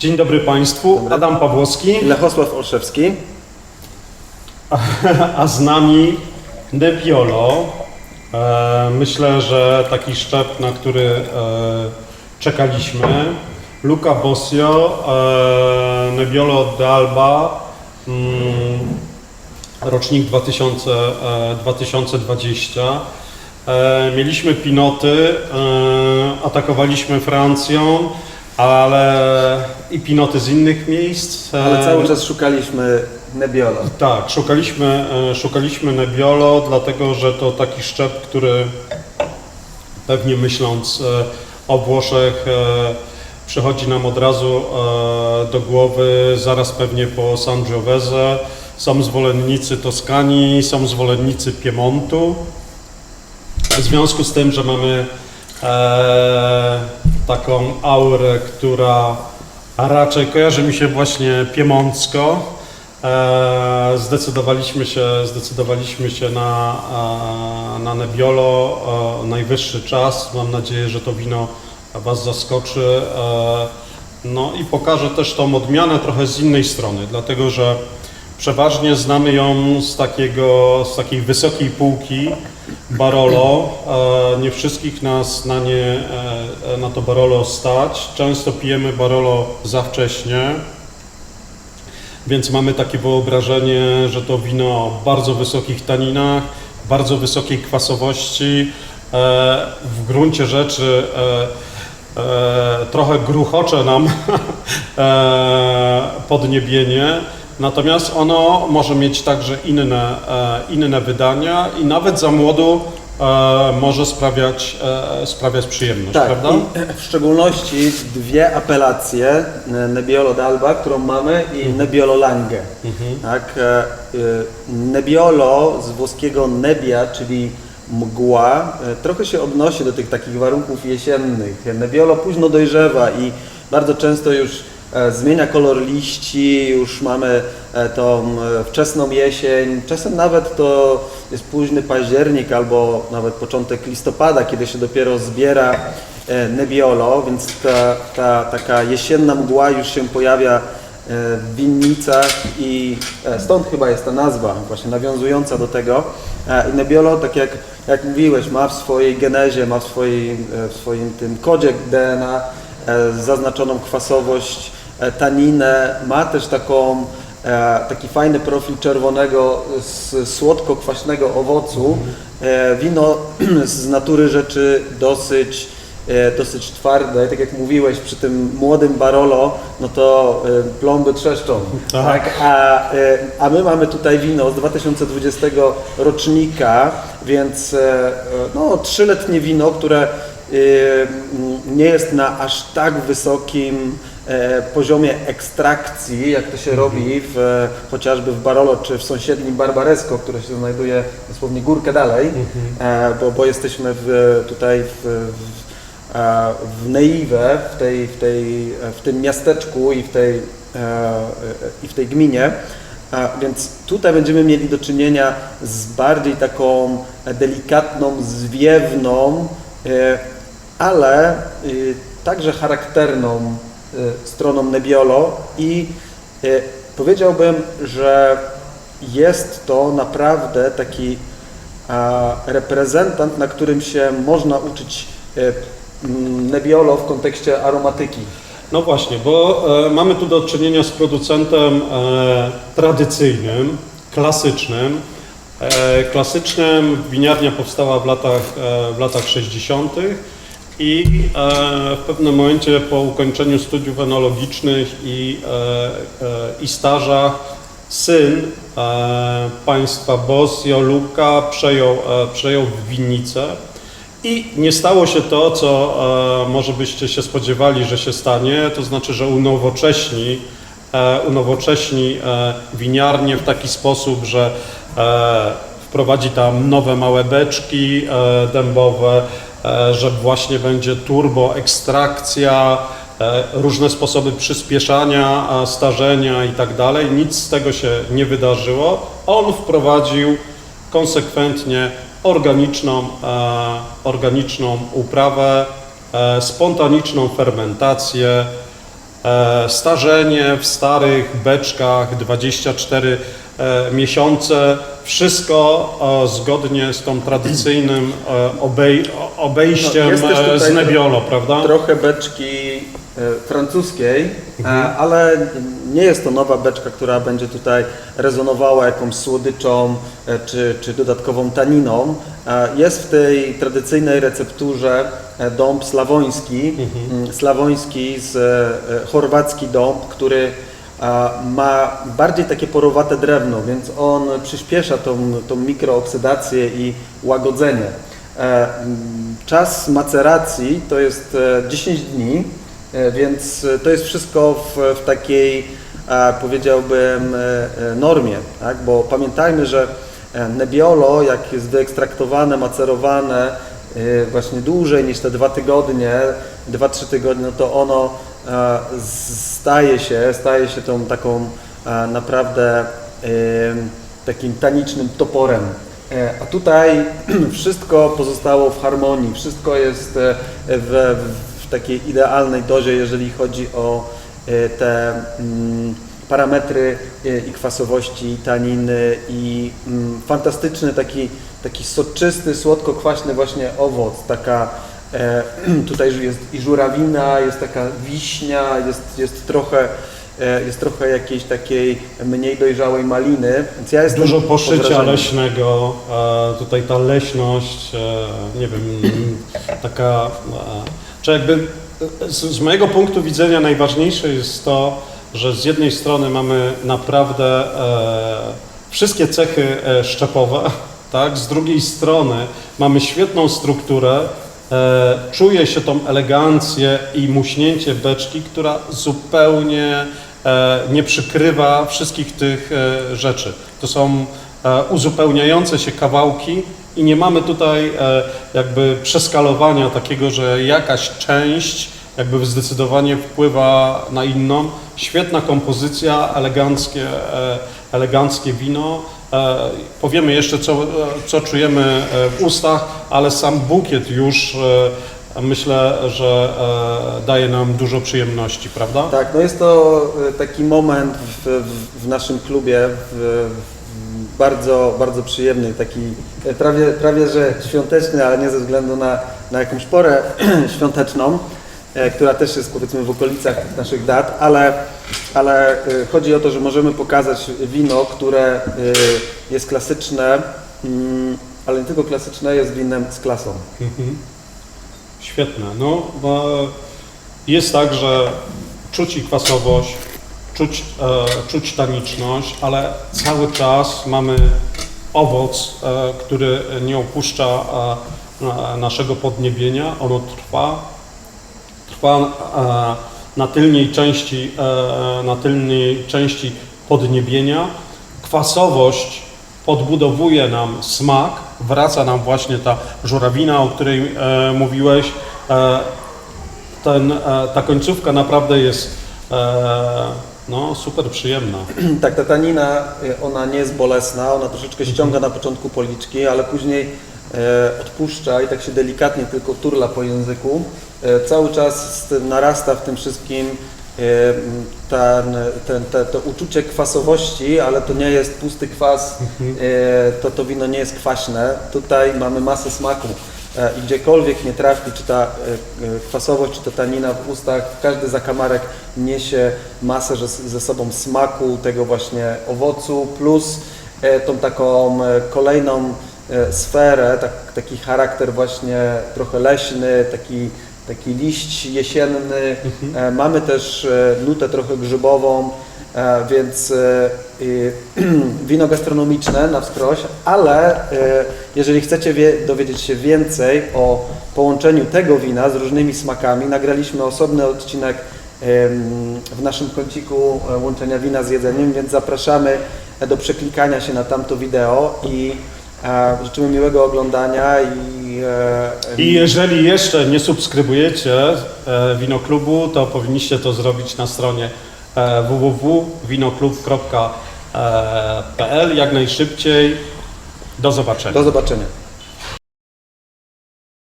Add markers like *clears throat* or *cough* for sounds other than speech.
Dzień dobry Państwu, Adam Pawłowski, Lechosław Olszewski. *laughs* a z nami Nebbiolo. E, myślę, że taki szczep, na który e, czekaliśmy. Luca Bossio, e, Nebbiolo d'Alba, mm, rocznik 2000, e, 2020. E, mieliśmy pinoty, e, atakowaliśmy Francją, ale i pinoty z innych miejsc. e, Ale cały czas szukaliśmy Nebbiolo. tak, szukaliśmy, e, szukaliśmy Nebbiolo, dlatego że to taki szczep, który pewnie myśląc e, o Włoszech e, przychodzi nam od razu e, do głowy, zaraz pewnie po Sangiovese. Są zwolennicy Toskanii, są zwolennicy Piemontu. W związku z tym, że mamy e, taką aurę, która raczej kojarzy mi się właśnie piemoncko, e, zdecydowaliśmy się, zdecydowaliśmy się na, na Nebbiolo. E, najwyższy czas. Mam nadzieję, że to wino Was zaskoczy. E, no i pokażę też tą odmianę trochę z innej strony, dlatego że Przeważnie znamy ją z, takiego, z takiej wysokiej półki Barolo. E, Nie wszystkich nas na, nie, e, na to Barolo stać. Często pijemy Barolo za wcześnie, więc mamy takie wyobrażenie, że to wino o bardzo wysokich taninach, bardzo wysokiej kwasowości. E, W gruncie rzeczy trochę gruchocze nam *laughs* podniebienie. Natomiast ono może mieć także inne, e, inne wydania i nawet za młodu e, może sprawiać, e, sprawiać przyjemność, Tak, prawda? *clears throat* w szczególności dwie apelacje, Nebbiolo d'Alba, którą mamy i Nebbiolo Lange. Tak, e, e, Nebbiolo z włoskiego nebbia, czyli mgła, trochę się odnosi do tych takich warunków jesiennych. Nebbiolo późno dojrzewa i bardzo często już zmienia kolor liści, już mamy e, tą e, wczesną jesień, czasem nawet to jest późny październik albo nawet początek listopada, kiedy się dopiero zbiera e, Nebbiolo, więc ta, ta taka jesienna mgła już się pojawia e, w winnicach i e, stąd chyba jest ta nazwa właśnie nawiązująca do tego. E, I Nebbiolo, tak jak, jak mówiłeś, ma w swojej genezie, ma w swoim, e, w swoim tym kodzie DNA e, zaznaczoną kwasowość, e, taninę, ma też taką, e, taki fajny profil czerwonego, słodko-kwaśnego owocu. E, Wino *clears throat* z natury rzeczy dosyć e, dosyć twarde, tak jak mówiłeś przy tym młodym Barolo, no to e, plomby trzeszczą. Tak. A, e, a my mamy tutaj wino z 2020 rocznika, więc e, e, no, trzyletnie wino, które e, nie jest na aż tak wysokim e, poziomie ekstrakcji, jak to się robi w, e, chociażby w Barolo czy w sąsiednim Barbaresco, które się znajduje dosłownie górkę dalej, e, bo, bo jesteśmy w, tutaj w, w e, w Neive, w, tej, w, tej, w tym miasteczku i w tej, e, e, i w tej gminie. Więc tutaj będziemy mieli do czynienia z bardziej taką delikatną, zwiewną, e, ale e, także charakterną e, stroną Nebbiolo i e, powiedziałbym, że jest to naprawdę taki reprezentant, na którym się można uczyć e, mm, Nebbiolo w kontekście aromatyki. No właśnie, bo e, mamy tu do czynienia z producentem e, tradycyjnym, klasycznym. E, klasycznym winiarnia powstała w latach, w latach 60. i e, w pewnym momencie po ukończeniu studiów enologicznych i, e, e, i stażach syn e, państwa Bosio Luca przejął, e, przejął winnicę. I nie stało się to, co e, może byście się spodziewali, że się stanie, to znaczy, że unowocześni, e, unowocześni e, winiarnię w taki sposób, że e, wprowadzi tam nowe małe beczki e, dębowe, że właśnie będzie turbo ekstrakcja, e, różne sposoby przyspieszania, e, starzenia i tak dalej. Nic z tego się nie wydarzyło. On wprowadził konsekwentnie organiczną, e, organiczną uprawę, e, spontaniczną fermentację, E, Starzenie w starych beczkach 24 e, miesiące, wszystko e, zgodnie z tą tradycyjnym e, obej, obejściem No, e, z Nebbiolo, prawda? Trochę beczki e, francuskiej, e, ale nie jest to nowa beczka, która będzie tutaj rezonowała jakąś słodyczą e, czy, czy dodatkową taniną. E, Jest w tej tradycyjnej recepturze e, dąb slawoński, mm, slawoński z e, chorwacki dąb, który ma bardziej takie porowate drewno, więc on przyspiesza tą, tą i łagodzenie. E, Czas maceracji to jest e, 10 dni, e, więc e, to jest wszystko w, w takiej, e, powiedziałbym, e, e, normie, tak? bo pamiętajmy, że e, Nebbiolo, jak jest wyekstraktowane, macerowane e, właśnie dłużej niż te dwa tygodnie, dwa, trzy tygodnie, no to ono e, staje się, staje się tą taką e, naprawdę e, takim tanicznym toporem. E, A tutaj *clears throat* wszystko pozostało w harmonii, wszystko jest e, w, w takiej idealnej dozie, jeżeli chodzi o e, te mm, parametry e, i kwasowości, i taniny i mm, fantastyczny taki, taki soczysty, słodko-kwaśny właśnie owoc, taka e, *clears throat* tutaj jest i żurawina, jest taka wiśnia, jest, jest trochę e, jest trochę jakiejś takiej mniej dojrzałej maliny, więc ja jestem Dużo poszycia leśnego, tutaj ta leśność, e, nie wiem, *clears throat* taka, e, czy jakby z, mojego punktu widzenia najważniejsze jest to, że z jednej strony mamy naprawdę wszystkie cechy szczepowe, *laughs* tak? z drugiej strony mamy świetną strukturę, e, czuje się tą elegancję i muśnięcie beczki, która zupełnie e, nie przykrywa wszystkich tych e, rzeczy. To są e, uzupełniające się kawałki i nie mamy tutaj e, jakby przeskalowania takiego, że jakaś część jakby zdecydowanie wpływa na inną. Świetna kompozycja, eleganckie, e, eleganckie wino. E, Powiemy jeszcze, co, e, co czujemy e, w ustach, ale sam bukiet już myślę, że daje nam dużo przyjemności, prawda? Tak, no jest to taki moment w, w, naszym klubie, w, bardzo, bardzo przyjemny, taki prawie, prawie że świąteczny, ale nie ze względu na, na jakąś porę *clears throat* świąteczną, która też jest powiedzmy w okolicach naszych dat, ale, ale e, chodzi o to, że możemy pokazać wino, które e, jest klasyczne, mm, ale nie tylko klasyczne, jest winem z klasą. Mhm. Świetne. No, jest tak, że czuć i kwasowość, czuć, e, czuć taniczność, ale cały czas mamy owoc, e, który nie opuszcza e, na- naszego podniebienia. Ono trwa, e, na tylnej części, e, na tylnej części podniebienia. Kwasowość podbudowuje nam smak, wraca nam właśnie ta żurawina, o której e, mówiłeś. Ten, ta końcówka naprawdę jest no, super przyjemna. Tak, ta tanina, ona nie jest bolesna, ona troszeczkę ściąga na początku policzki, ale później odpuszcza i tak się delikatnie tylko turla po języku. E, cały czas narasta w tym wszystkim e, ten, ten, te, to uczucie kwasowości, ale to nie jest pusty kwas, e, to, to wino nie jest kwaśne. Tutaj mamy masę smaku. E, I gdziekolwiek nie trafi, czy ta e, e, kwasowość, czy ta tanina w ustach, każdy zakamarek niesie masę ze sobą smaku tego właśnie owocu, plus e, tą taką e, kolejną e, sferę, tak, taki charakter właśnie trochę leśny, taki, taki liść jesienny. E, Mamy też e, nutę trochę grzybową, e, więc e, *clears throat* wino gastronomiczne na wskroś, ale e, jeżeli chcecie wie, dowiedzieć się więcej o połączeniu tego wina z różnymi smakami, nagraliśmy osobny odcinek w naszym kąciku e, łączenia wina z jedzeniem, więc zapraszamy e, do przeklikania się na tamto wideo i e, życzymy miłego oglądania i, e, I jeżeli jeszcze nie subskrybujecie e, Winoklubu, to powinniście to zrobić na stronie e, www.winoklub.pl jak najszybciej. Do zobaczenia. do zobaczenia.